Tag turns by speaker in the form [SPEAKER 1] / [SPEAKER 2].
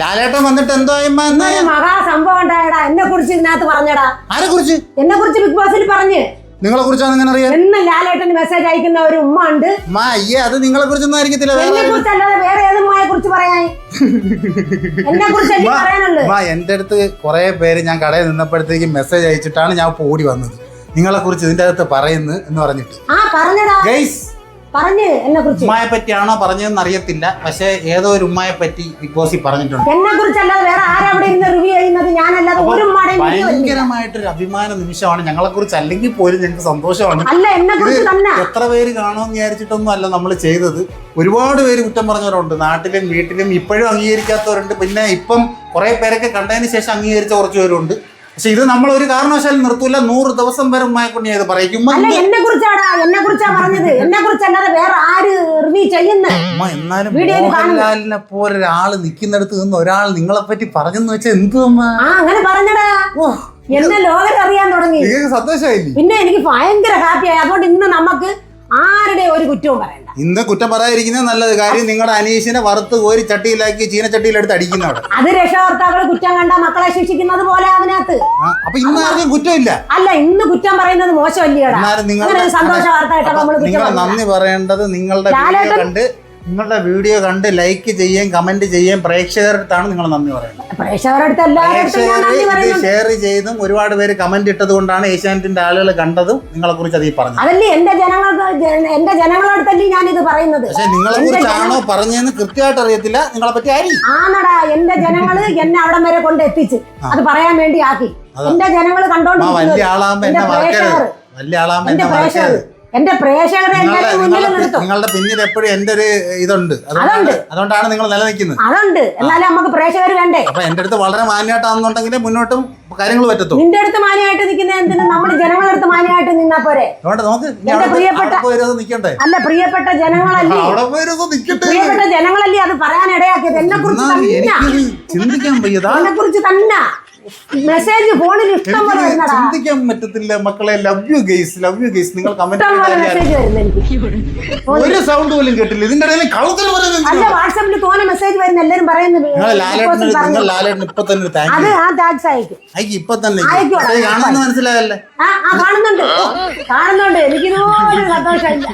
[SPEAKER 1] ലാലേട്ടൻ വന്നിട്ട് എന്തോ
[SPEAKER 2] മഹാസംഭവം ഉണ്ടായടാ. എന്നെ കുറിച്ച് ഇതിനകത്ത് പറഞ്ഞടാ.
[SPEAKER 1] ആരെ കുറിച്ച്?
[SPEAKER 2] എന്നെ കുറിച്ച് ബിഗ് ബോസിൽ പറഞ്ഞു.
[SPEAKER 1] നിങ്ങളെ കുറിച്ചാണ് എങ്ങനെ അറിയാം?
[SPEAKER 2] എന്ന് ലാലേട്ടന് മെസ്സേജ് അയക്കുന്ന ഒരു ഉമ്മ ഉണ്ട്.
[SPEAKER 1] അമ്മ അയ്യേ അത് നിങ്ങളെ കുറിച്ചൊന്നും ആയിരിക്കത്തില്ല വേറെ
[SPEAKER 2] എന്നെ. കുറിച്ച് അല്ലാതെ വേറെ ഏതുമ്മയെ കുറിച്ച് പറയാൻ? എന്നെ കുറിച്ച് എനിക്ക്
[SPEAKER 1] അമ്മ,
[SPEAKER 2] പറയാനുള്ളു
[SPEAKER 1] എന്റെ അടുത്ത് കുറെ പേര് ഞാൻ കടയിൽ നിന്നപ്പോഴത്തേക്ക് മെസ്സേജ് അയച്ചിട്ടാണ് ഞാൻ ഓടി വന്നത്. നിങ്ങളെ കുറിച്ച് ഇതിന്റെ അകത്ത് പറയുന്നു എന്ന് പറഞ്ഞിട്ട്.
[SPEAKER 2] ആ പറഞ്ഞടാ.
[SPEAKER 1] ഗൈസ്
[SPEAKER 2] പറഞ്ഞ് എന്നെ കുറിച്ച്.
[SPEAKER 1] ഉമ്മായെ പറ്റിയാണോ പറഞ്ഞതെന്ന് അറിയത്തില്ല. പക്ഷെ ഏതോ ഒരു ഉമ്മയെ പറ്റി ബിഗ് ബോസിൽ പറഞ്ഞിട്ടുണ്ട്.
[SPEAKER 2] എന്നെ വേറെ ഇരുന്ന് റിവ്യൂ ചെയ്യുന്നത്? ഞാനല്ലാതെ ഒരു ഉമ്മയുടെയും video ഇല്ല.
[SPEAKER 1] ഭയങ്കരമായിട്ടൊരു അഭിമാന നിമിഷമാണ്. ഞങ്ങളെ കുറിച്ച് അല്ലെങ്കിൽ പോലും ഞങ്ങൾക്ക് സന്തോഷമാണ്.
[SPEAKER 2] അല്ല എന്നെ കുറിച്ച് തന്നെ.
[SPEAKER 1] എത്ര പേര് കാണുമെന്ന് വിചാരിച്ചിട്ടൊന്നും അല്ല നമ്മൾ ചെയ്തത്. ഒരുപാട് പേര് കുറ്റം പറഞ്ഞവരുണ്ട്. നാട്ടിലും വീട്ടിലും ഇപ്പോഴും അംഗീകരിക്കാത്തവരുണ്ട്. പിന്നെ ഇപ്പം കുറെ പേരൊക്കെ കണ്ടതിന് ശേഷം അംഗീകരിച്ച കുറച്ച് പേരുണ്ട്. പക്ഷെ ഇത് നമ്മൾ ഒരു കാരണവശാലും നിർത്തൂല. നൂറ് ദിവസം വരെ ഉമ്മയെ കൊണ്ട് ഇത് പറയും.
[SPEAKER 2] അല്ല എന്നെ കുറിച്ചാടാ എന്നെ കുറിച്ചാ പറഞ്ഞത്? എന്നെ കുറിച്ചല്ലാതെ വേറെ ആര് റിവ്യൂ ചെയ്യുന്ന?
[SPEAKER 1] ഉമ്മ എന്നാലും മോഹൻലാലിനെ പോലെ ഒരാൾ നിൽക്കുന്നിടത്ത് നിന്ന് ഒരാൾ നിങ്ങളെ പറ്റി പറഞ്ഞെന്ന് വെച്ചാൽ എന്തു അമ്മ
[SPEAKER 2] ആ അങ്ങനെ പറഞ്ഞടാ.
[SPEAKER 1] ഓ,
[SPEAKER 2] എന്നെ ലോകം അറിയാൻ തുടങ്ങി.
[SPEAKER 1] സന്തോഷമായില്ലേ?
[SPEAKER 2] പിന്നെ എനിക്ക് ഭയങ്കര ഹാപ്പിയായി അതുകൊണ്ട് ഇന്ന് നമുക്ക് ആരുടെ ഒരു കുറ്റവും പറയണ്ട.
[SPEAKER 1] ഇന്ന് കുറ്റം പറയാതിരിക്കുന്നത് നല്ലത്. കാര്യം നിങ്ങളുടെ അനീഷിനെ വറുത്ത് കോരി ചട്ടിയിലാക്കി ചീനച്ചട്ടിയിലെടുത്ത് അടിക്കുന്ന അവിടെ
[SPEAKER 2] അത് രക്ഷകർത്താക്കൾ കുറ്റം കണ്ട മക്കളെ ശിക്ഷിക്കുന്നത് പോലെ അതിനകത്ത്.
[SPEAKER 1] അപ്പൊ ഇന്ന് ആർക്കും കുറ്റമില്ല.
[SPEAKER 2] അല്ല ഇന്ന് കുറ്റം പറയുന്നത് മോശമല്ലേടാ സന്തോഷ വാർത്ത നമ്മൾ.
[SPEAKER 1] നന്ദി പറയേണ്ടത് നിങ്ങളുടെ കണ്ട് നിങ്ങളുടെ വീഡിയോ കണ്ട് ലൈക്ക് ചെയ്യുകയും കമന്റ് ചെയ്യുകയും പ്രേക്ഷകരുടെ അടുത്താണ് നിങ്ങൾ നന്ദി പറയുന്നത്.
[SPEAKER 2] പ്രേക്ഷകരുടെ അടുത്ത് ഞാൻ
[SPEAKER 1] പ്രേക്ഷകർ ഇത്
[SPEAKER 2] പറയുന്നുണ്ട്.
[SPEAKER 1] ഷെയർ ചെയ്തും ഒരുപാട് പേര് കമന്റ് ഇട്ടത് കൊണ്ടാണ് ഏഷ്യാനെറ്റിന്റെ ആളുകൾ കണ്ടതും നിങ്ങളെ കുറിച്ച് അത് ഈ പറഞ്ഞത്.
[SPEAKER 2] അതല്ലേ എന്റെ ജനങ്ങൾക്ക് ജ- എന്റെ ജനങ്ങളുടെ അടുത്തല്ലേ ഞാനിത് പറയുന്നത്.
[SPEAKER 1] പക്ഷെ നിങ്ങളെ കുറിച്ചാണോ പറഞ്ഞതെന്ന് കൃത്യമായിട്ട് അറിയത്തില്ല നിങ്ങളെ പറ്റി ആയിരിക്കും
[SPEAKER 2] ആണടാ എന്റെ ജനങ്ങൾ എന്നെ അവിടം വരെ കൊണ്ട് എത്തിച്ച്. അത് പറയാൻ വേണ്ടി ആക്കി എന്റെ ജനങ്ങൾ
[SPEAKER 1] ആ വലിയ
[SPEAKER 2] കണ്ടോണ്ടിരിക്കുന്നത്
[SPEAKER 1] ആളാകുമ്പോ
[SPEAKER 2] എന്റെ
[SPEAKER 1] എന്നെ മറക്കരുത്.
[SPEAKER 2] പ്രേക്ഷകർ.
[SPEAKER 1] വലിയ ആളാകുമ്പോ
[SPEAKER 2] എന്റെ
[SPEAKER 1] എന്നെ
[SPEAKER 2] പ്രേക്ഷകർ.
[SPEAKER 1] മറക്കരുത്
[SPEAKER 2] എന്റെ പ്രേക്ഷകരെ
[SPEAKER 1] നിങ്ങളുടെ
[SPEAKER 2] എല്ലാവരും മുന്നിൽ നിർത്തും.
[SPEAKER 1] നിങ്ങളുടെ പിന്നിൽ എപ്പോഴും എന്റെ ഒരു ഇതുണ്ട്. അതുകൊണ്ടാണ് അതുകൊണ്ടാണ് നിങ്ങൾ നിലനിൽക്കുന്നത്.
[SPEAKER 2] അതുണ്ട്. എന്നാലും നമുക്ക് പ്രേക്ഷകർ വേണ്ടേ
[SPEAKER 1] അപ്പൊ എന്റെ അടുത്ത് വളരെ മാന്യമായിട്ടാണെന്നുണ്ടെങ്കിൽ മുന്നോട്ടും കാര്യങ്ങൾ പറ്റത്തു
[SPEAKER 2] നിന്റെ അടുത്ത് മാന്യമായിട്ട് നിൽക്കുന്ന എന്തിന്? നമ്മൾ ജനങ്ങളുടെ അടുത്ത് മാന്യമായിട്ട് നിന്നാ പോരെ? എന്റെ പ്രിയപ്പെട്ട-
[SPEAKER 1] നിക്കണ്ടേ
[SPEAKER 2] അല്ല പ്രിയപ്പെട്ട ജനങ്ങളല്ലേ? പ്രിയപ്പെട്ട ജനങ്ങളല്ലേ അത് പറയാൻ ഇടയാക്കിയത് എന്നെ കുറിച്ച് തന്നെ എന്നെ കുറിച്ച് തന്നെ. മെസ്സേജ് ഫോണിൽ ഇഷ്ടം പോലെ വരുന്നടാ
[SPEAKER 1] ചിന്തിക്കാൻ പറ്റത്തില്ല. മക്കളെ love you guys love you guys നിങ്ങൾ കമന്റ്
[SPEAKER 2] ഇഷ്ടം പോലെ മെസ്സേജ് വരുന്നു എനിക്ക്.
[SPEAKER 1] ഒരു സൗണ്ട് പോലും കേട്ടില്ല. ഇതിന്റെ ഇടയിൽ കളത്തിൽ പറയുന്നത്
[SPEAKER 2] വാട്സാപ്പിൽ തോന്നെ മെസ്സേജ് വരുന്ന എല്ലാരും പറയുന്നത്
[SPEAKER 1] നിങ്ങൾ ലാലേട്ടന് നിങ്ങൾ. ലാലേട്ടന് ഇപ്പൊ തന്നെ താങ്ക്
[SPEAKER 2] അത്
[SPEAKER 1] യു
[SPEAKER 2] ആ ടാക്സ് അയക്കും.
[SPEAKER 1] അയക്ക് ഇപ്പൊ തന്നെ കാണുമെന്ന് മനസ്സിലായല്ലേ?
[SPEAKER 2] ആ ആ കാണുന്നുണ്ട്. കാണുന്നുണ്ട്. എനിക്കിതുപോലെ സന്തോഷമില്ല.